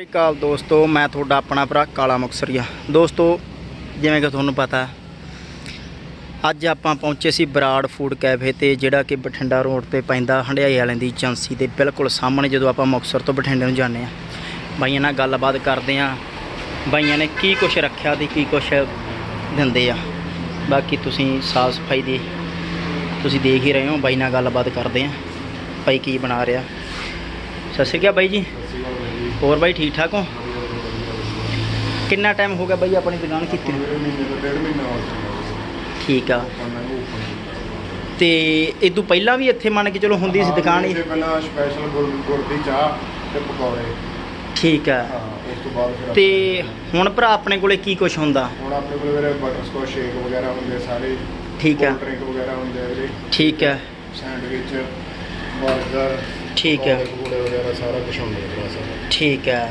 ਸਤਿ ਸ਼੍ਰੀ ਅਕਾਲ ਦੋਸਤੋ, ਮੈਂ ਤੁਹਾਡਾ ਆਪਣਾ ਭਰਾ ਕਾਲਾ ਮੁਕਸਰੀਆ ਦੋਸਤੋ, ਜਿਵੇਂ ਕਿ ਤੁਹਾਨੂੰ ਪਤਾ, ਅੱਜ ਆਪਾਂ ਪਹੁੰਚੇ ਸੀ ਬਰਾੜ ਫੂਡ ਕੈਫੇ ਤੇ, ਜਿਹੜਾ ਕਿ ਬਠਿੰਡਾ ਰੋਡ ਤੇ ਪੈਂਦਾ ਹੰਡਿਆਈ ਵਾਲਿਆਂ ਦੀ ਏਜੰਸੀ ਦੇ ਬਿਲਕੁਲ ਸਾਹਮਣੇ, ਜਦੋਂ ਆਪਾਂ ਮੁਕਤਸਰ ਤੋਂ ਬਠਿੰਡੇ ਨੂੰ ਜਾਂਦੇ ਆ ਬਾਈਆਂ ਨਾਲ ਗੱਲਬਾਤ ਕਰਦੇ ਆ ਬਾਈਆਂ ਨੇ ਕੀ ਕੁਝ ਰੱਖਿਆ ਤੇ ਕੀ ਕੁਝ ਦਿੰਦੇ ਆ। ਬਾਕੀ ਤੁਸੀਂ ਸਾਫ਼ ਸਫ਼ਾਈ ਦੀ, ਤੁਸੀਂ ਦੇਖ ਹੀ ਰਹੇ ਹੋ, ਬਾਈ ਨਾਲ ਗੱਲਬਾਤ ਕਰਦੇ ਆ ਬਾਈ ਕੀ ਬਣਾ ਰਿਹਾ? ਸਤਿ ਸ਼੍ਰੀ ਅਕਾਲ ਬਾਈ ਜੀ। ਹੋਰ ਬਾਈ ਠੀਕ ਠਾਕ ਹੋ? ਕਿੰਨਾ ਟਾਈਮ ਹੋ ਗਿਆ ਬਾਈ ਆਪਣੀ ਦੁਕਾਨ ਕੀਤੀ? ਨੂੰ? ਠੀਕ ਆ। ਤੇ ਇਹ ਤੋਂ ਪਹਿਲਾਂ ਵੀ ਇੱਥੇ ਮੰਨ ਕੇ ਚਲੋ ਹੁੰਦੀ ਸੀ ਦੁਕਾਨ ਹੀ? ਪਹਿਲਾਂ ਸਪੈਸ਼ਲ ਗੁੜ ਦੀ ਚਾਹ ਤੇ ਪਕੌੜੇ। ਠੀਕ ਆ। ਉਸ ਤੋਂ ਬਾਅਦ ਫਿਰ ਤੇ ਹੁਣ ਭਰਾ ਆਪਣੇ ਕੋਲੇ ਕੀ ਕੁਝ ਹੁੰਦਾ? ਹੁਣ ਆਪਣੇ ਕੋਲ ਵੀਰੇ ਬਟਰ ਸਕੌਚ ਸ਼ੇਕ ਵਗੈਰਾ ਹੁੰਦੇ ਸਾਰੇ। ਠੀਕ ਆ। ਡਰਿੰਕ ਵਗੈਰਾ ਹੁੰਦੇ ਵੀਰੇ। ਠੀਕ ਆ। ਸੈਂਡਵਿਚ 버ਗਰ ਠੀਕ ਆ ਪਕੌੜੇ ਵਗੈਰਾ ਸਾਰਾ ਕੁਝ ਹੁੰਦਾ ਵੀਰੇ ਬਸ। ਠੀਕ ਆ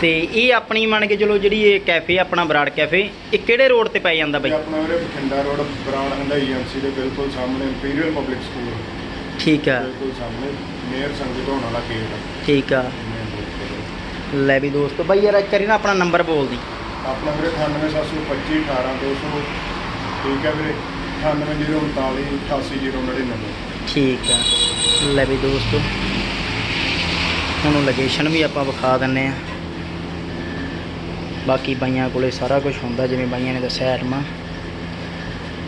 ਤੇ ਇਹ ਆਪਣੀ ਮੰਨ ਕੇ ਚਲੋ ਜਿਹੜੀ ਇਹ ਕੈਫੇ ਆਪਣਾ ਬਰਾੜ ਕੈਫੇ ਇਹ ਕਿਹੜੇ ਰੋਡ ਤੇ ਪੈ ਜਾਂਦਾ ਬਾਈ? ਆਪਣਾ ਵੀਰੇ Bathinda road Brar Hyundai agency ਦੇ ਬਿਲਕੁਲ ਸਾਹਮਣੇ ਇੰਪੀਰੀਅਲ ਪਬਲਿਕ ਸਕੂਲ ਠੀਕ ਆ ਬਿਲਕੁਲ ਸਾਹਮਣੇ ਮੇਅਰ ਸੰਗਤ ਹੋਣ ਵਾਲਾ ਗੇਟ ਠੀਕ ਆ। ਲੈ ਵੀ ਦੋਸਤੋ ਬਾਈ ਯਾਰ ਇੱਕ ਵਾਰੀ ਨਾ ਆਪਣਾ ਨੰਬਰ ਬੋਲ ਦੀ। ਆਪਣਾ ਵੀਰੇ 98725 18200 ਠੀਕ ਹੈ ਵੀਰੇ 98039 88099 ਠੀਕ ਆ ਲੈ ਵੀ ਦੋਸਤੋ, ਹੁਣ ਲੋਕੇਸ਼ਨ ਵੀ ਆਪਾਂ ਵਿਖਾ ਦਿੰਨੇ ਆ ਬਾਕੀ ਬਾਈਆਂ ਕੋਲੇ ਸਾਰਾ ਕੁਝ ਹੁੰਦਾ, ਜਿਵੇਂ ਬਾਈਆਂ ਨੇ ਦੱਸਿਆ ਐਟਮਾ।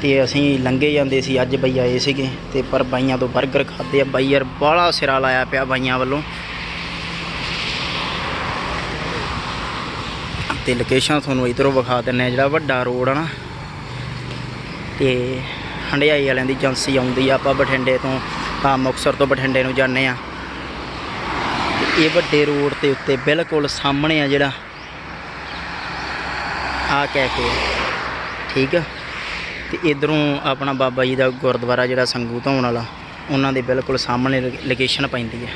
ਤੇ ਅਸੀਂ ਲੰਘੇ ਜਾਂਦੇ ਸੀ, ਅੱਜ ਬਈ ਆਏ ਸੀਗੇ। ਤੇ ਪਰ ਬਾਈਆਂ ਤੋਂ 버ਗਰ ਖਾਦੇ ਆ। ਬਾਈ ਯਾਰ, ਬਾਹਲਾ ਸਿਰਾ ਲਾਇਆ ਪਿਆ ਬਾਈਆਂ ਵੱਲੋਂ। ਤੇ ਲੋਕੇਸ਼ਨ ਤੁਹਾਨੂੰ ਇਧਰੋਂ ਵਿਖਾ ਦਿੰਨੇ ਆ ਜਿਹੜਾ ਵੱਡਾ ਰੋਡ ਆ ਨਾ। ਤੇ ਹੰਡਿਆਈ ਵਾਲਿਆਂ ਦੀ ਏਜੰਸੀ ਆਉਂਦੀ ਆ, ਆਪਾਂ ਬਠਿੰਡੇ ਤੋਂ ਆ ਮੁਕਤਸਰ ਤੋਂ ਬਠਿੰਡੇ ਨੂੰ ਜਾਂਦੇ ਆ। ਇਹ ਵੱਡੇ ਰੋਡ ਤੇ ਉੱਤੇ ਬਿਲਕੁਲ ਸਾਹਮਣੇ ਆ ਜਿਹੜਾ ਆ ਕੈਫੇ ਠੀਕ ਆ? ਤੇ ਇਧਰੋਂ ਆਪਣਾ ਬਾਬਾ ਜੀ ਦਾ ਗੁਰਦੁਆਰਾ ਜਿਹੜਾ ਸੰਗੂ ਧਾਉਣ ਵਾਲਾ, ਉਹਨਾਂ ਦੇ ਬਿਲਕੁਲ ਸਾਹਮਣੇ ਲੋਕੇਸ਼ਨ ਪੈਂਦੀ ਹੈ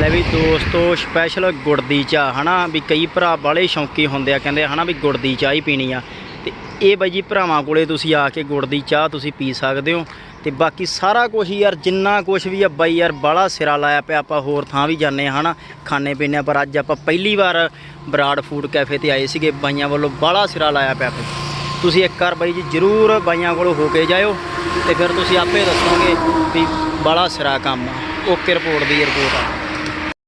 ਲੈ ਵੀ ਦੋਸਤੋ ਸਪੈਸ਼ਲ ਗੁੜ ਦੀ ਚਾਹ ਹਨਾ? ਵੀ ਕਈ ਭਰਾ ਬਾਲੇ ਸ਼ੌਂਕੀ ਹੁੰਦੇ ਆ ਕਹਿੰਦੇ ਹਨਾ ਵੀ ਗੁੜ ਦੀ ਚਾਹ ਹੀ ਪੀਣੀ ਆ। ਤੇ ਇਹ ਬਾਈ ਜੀ ਭਰਾਵਾਂ ਕੋਲੇ ਤੁਸੀਂ ਆ ਕੇ ਗੁੜ ਦੀ ਚਾਹ ਤੁਸੀਂ ਪੀ ਸਕਦੇ ਹੋ। ਤੇ ਬਾਕੀ ਸਾਰਾ ਕੁਝ ਯਾਰ ਜਿੰਨਾ ਕੁਝ ਵੀ ਆ ਬਾਈ ਯਾਰ ਬਾਲਾ ਸਿਰਾ ਲਾਇਆ ਪਿਆ ਆਪਾਂ ਹੋਰ ਥਾਂ ਵੀ ਜਾਂਦੇ ਆ ਹਨਾ? ਖਾਣੇ ਪੀਣੇ ਆ, ਪਰ ਅੱਜ ਆਪਾਂ ਪਹਿਲੀ ਵਾਰ ਬਰਾੜ ਫੂਡ ਕੈਫੇ ਤੇ ਆਏ ਸੀਗੇ ਬਾਈਆਂ ਵੱਲੋਂ ਬਾਲਾ ਸਿਰਾ ਲਾਇਆ ਪਿਆ ਤੁਸੀਂ ਇੱਕ ਵਾਰ ਬਾਈ ਜੀ ਜਰੂਰ ਬਾਈਆਂ ਕੋਲੋਂ ਹੋ ਕੇ ਜਾਇਓ ਤੇ ਫਿਰ ਤੁਸੀਂ ਆਪੇ ਦੱਸੋਗੇ ਵੀ ਬਾਲਾ ਸਿਰਾ ਕੰਮ ਆ। ਓਕੇ ਰਿਪੋਰਟ ਦੀ ਰਿਪੋਰਟ ਆ।